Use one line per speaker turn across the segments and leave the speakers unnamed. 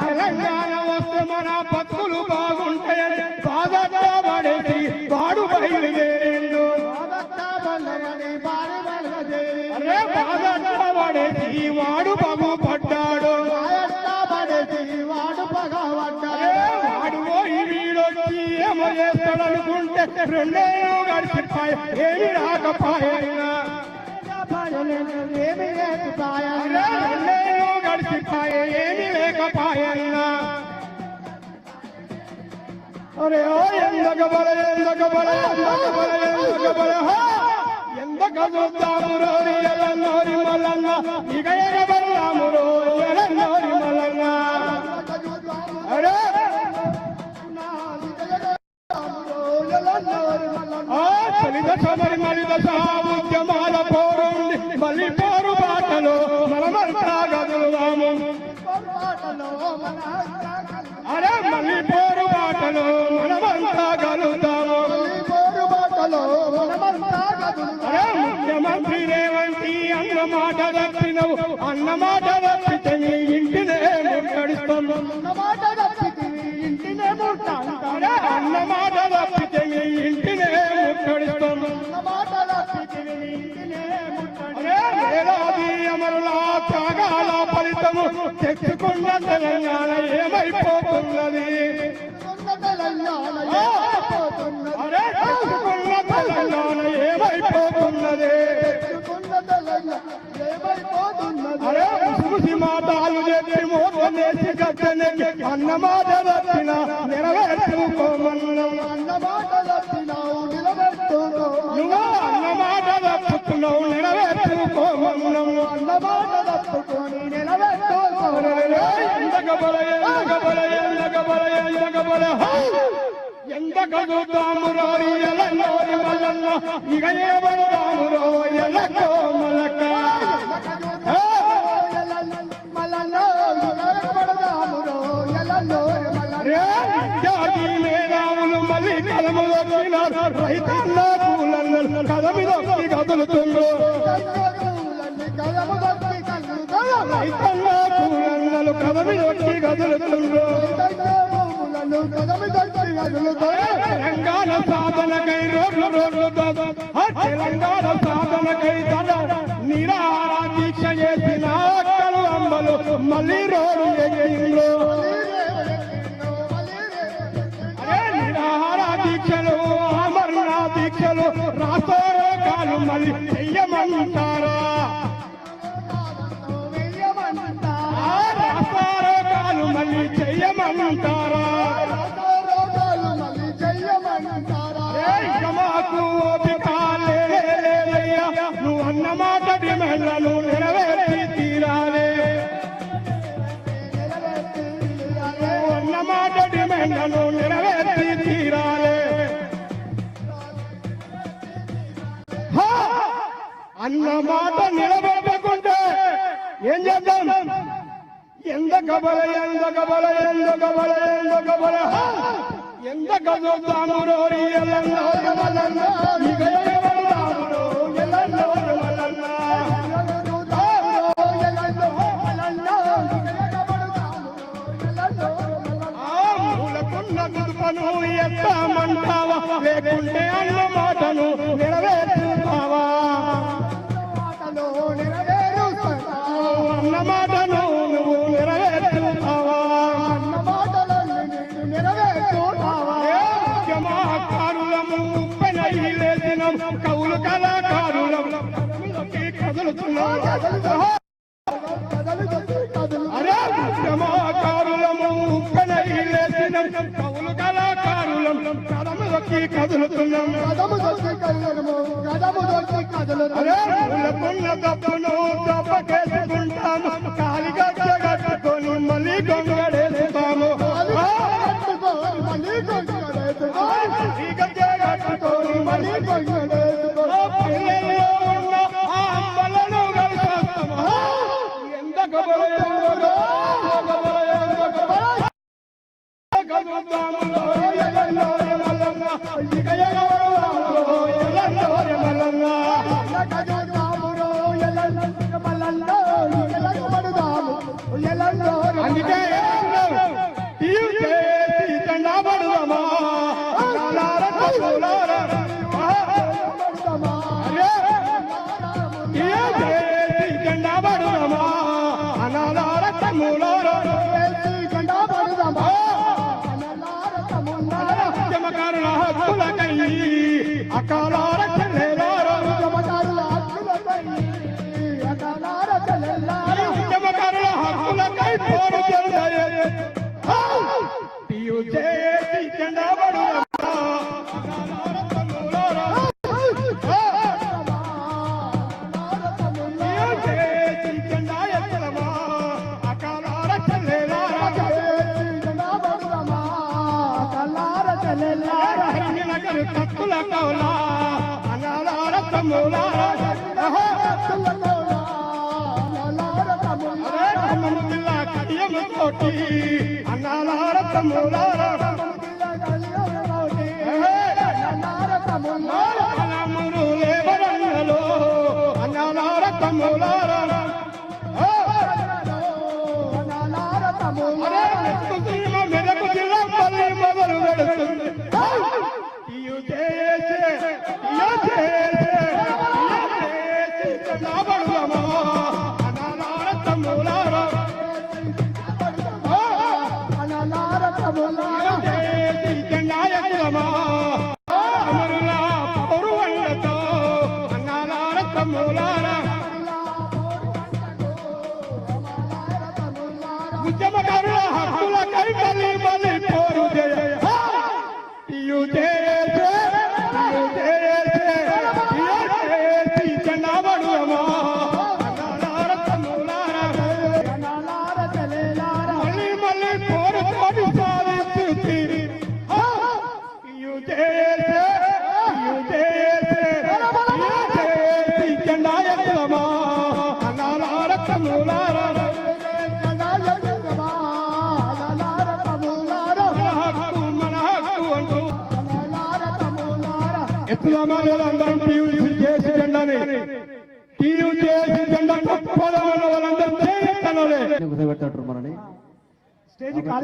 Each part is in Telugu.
తెలంగాణ వస్తే మన బతుకులు చేస్తాడనుకుంటే రెండేళ్ళు గడిచిపోయి ఏమి రాకపోయినా.
ఏమి
అరే రెండేళ్ళు గడిచిపోయి ఏమి లేకపోయినా. అరే ఓ ఎందక బల ఎందక బల ఎందక బల ఎందక బల! ఎందక చూద్దాము రోరి ఎలన్నోరి మల్లన్న ఇక ఎగబడదాము రో ఎలన్నోరి చలిత సమరి మలిద పోరుండి మళ్ళీ పోరు బాటలో మనమంతా గదులుదాము అరే మళ్ళీ పోరు బాటలో మనమంతా గలుగుతాము అరే ముఖ్యమంత్రి రేవంతి అన్న మాట తప్పినవు అన్న మాట తప్పితే నీ ఇంటినే ముట్టడిస్తాం మాట తెచ్చుకున్న తెలంగాణ ఏమైపోతున్నది తెచ్చుకున్న తెలంగాణ ఏమైపోతున్నది? అరే ముసి మాటాలు చెప్పి మోసనేసి గద్దెనెక్కి అన్న మాట వచ్చిన నెరవేర్చుకోమన్నాం
అన్న మాట తప్పినావు నిలబెట్టుకో.
నువ్వు అన్న మాట తప్పుతున్నావు నెరవేర్చుకోమన్నాం
అన్న మాట తప్పుకొని
ఎలక్కో మల్లక్క
మల్లన్నో, ఎలగబడదామురో, ఎలన్నో, మల్లన్నో.
రే జాతి మేధావులు మళ్ళీ కలము దొరికినారు రైతన్న పూలన్నలు కదమి దొరికి కదులుతుండ్రు రైతన్న పూలన్నలు కదమి దొరికి తెలంగాణ సాధనకై రోడ్లు రోడ్లు తెలంగాణ సాధనకై తన నిరాహార దీక్ష చేసిన అక్కలు అమ్మలు మళ్ళీ మాట నెరవేర్చి తీరాలే అన్న మాట డిమాండ్లను నెరవేర్చి తీరాలే అన్న మాట నిలబెట్టకుంటే ఏం చేద్దాం ఎంత కబల ఎంత కబల ఎంత కబల ఎంత కబల ఎంత ఎందక చూద్దాము రోరి ఎల్లన్నోరి కవులు కళాకారులము కదములకి కదులుతున్నాం
కదము దొరికి కదలము కదము దొరికి కదలు
అరే పూలకున్న తప్పును తప్పకేసుకుంటాము
I got a نالارت مولا
ڪڏهن ڪوٽي انالت مودا కులమాలు
అందరం టీయూసీ చేసి జెండాని టీయూసీ చేసి జెండా తప్పదన్న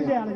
చేయాలి